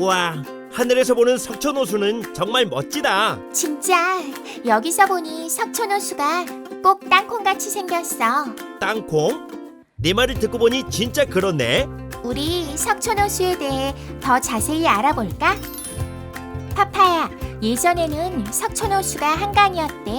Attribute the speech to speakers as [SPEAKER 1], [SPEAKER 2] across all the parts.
[SPEAKER 1] 우와, 하늘에서 보는 석촌 호수는 정말 멋지다.
[SPEAKER 2] 진짜 여기서 보니 석촌호수가 꼭 땅콩같이 생겼어.
[SPEAKER 1] 땅콩? 네 말을 듣고 보니 진짜 그렇네.
[SPEAKER 2] 우리 석촌호수에 대해 더 자세히 알아볼까? 파파야, 예전에는 석촌호수가 한강이었대.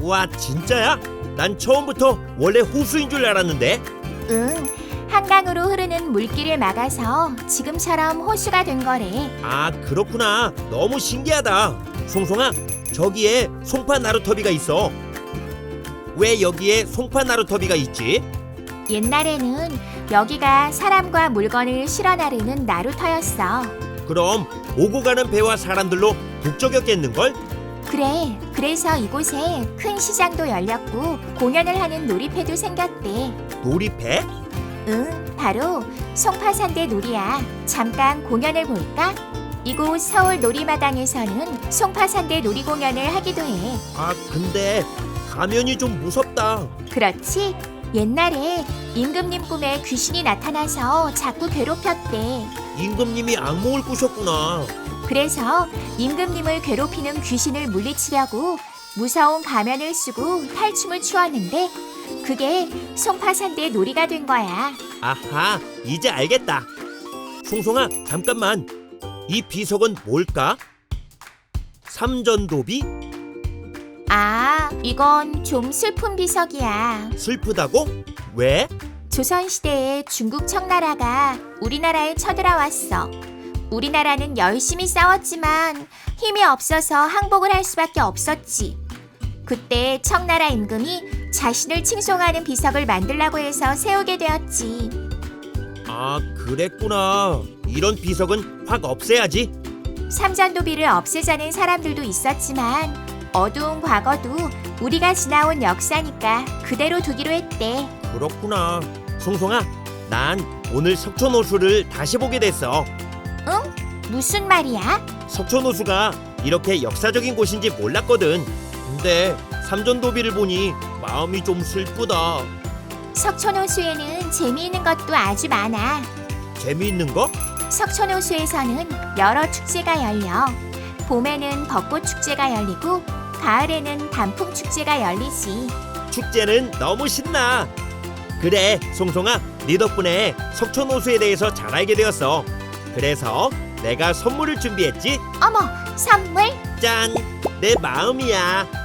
[SPEAKER 1] 우와, 진짜야? 난 처음부터 원래 호수인 줄 알았는데.
[SPEAKER 2] 응, 한강으로 흐르는 물길을 막아서 지금처럼 호수가 된 거래.
[SPEAKER 1] 아, 그렇구나. 너무 신기하다. 송송아, 저기에 송파 나루터비가 있어. 왜 여기에 송파 나루터비가 있지?
[SPEAKER 2] 옛날에는 여기가 사람과 물건을 실어 나르는 나루터였어.
[SPEAKER 1] 그럼 오고 가는 배와 사람들로 북적였겠는걸?
[SPEAKER 2] 그래, 그래서 이곳에 큰 시장도 열렸고 공연을 하는 놀이패도 생겼대.
[SPEAKER 1] 놀이패?
[SPEAKER 2] 응, 바로 송파산대 놀이야. 잠깐 공연을 볼까? 이곳 서울 놀이마당에서는 송파산대 놀이 공연을 하기도 해.
[SPEAKER 1] 아, 근데 가면이 좀 무섭다.
[SPEAKER 2] 그렇지? 옛날에 임금님 꿈에 귀신이 나타나서 자꾸 괴롭혔대.
[SPEAKER 1] 임금님이 악몽을 꾸셨구나.
[SPEAKER 2] 그래서 임금님을 괴롭히는 귀신을 물리치려고 무서운 가면을 쓰고 탈춤을 추었는데 그게 송파산대 놀이가 된 거야.
[SPEAKER 1] 아하, 이제 알겠다. 송송아, 잠깐만. 이 비석은 뭘까? 삼전도비?
[SPEAKER 2] 아, 이건 좀 슬픈 비석이야.
[SPEAKER 1] 슬프다고? 왜?
[SPEAKER 2] 조선시대에 중국 청나라가 우리나라에 쳐들어왔어. 우리나라는 열심히 싸웠지만 힘이 없어서 항복을 할 수밖에 없었지. 그때 청나라 임금이 자신을 칭송하는 비석을 만들라고 해서 세우게 되었지.
[SPEAKER 1] 아, 그랬구나. 이런 비석은 확 없애야지.
[SPEAKER 2] 삼전도비를 없애자는 사람들도 있었지만 어두운 과거도 우리가 지나온 역사니까 그대로 두기로 했대.
[SPEAKER 1] 그렇구나. 송송아, 난 오늘 석촌호수를 다시 보게 됐어.
[SPEAKER 2] 응? 무슨 말이야?
[SPEAKER 1] 석촌호수가 이렇게 역사적인 곳인지 몰랐거든. 근데 삼전도비를 보니 마음이 좀 슬프다.
[SPEAKER 2] 석촌호수에는 재미있는 것도 아주 많아.
[SPEAKER 1] 재미있는 거?
[SPEAKER 2] 석촌호수에서는 여러 축제가 열려. 봄에는 벚꽃 축제가 열리고 가을에는 단풍 축제가 열리지.
[SPEAKER 1] 축제는 너무 신나. 그래, 송송아, 네 덕분에 석촌호수에 대해서 잘 알게 되었어. 그래서 내가 선물을 준비했지.
[SPEAKER 2] 어머, 선물?
[SPEAKER 1] 짠, 내 마음이야.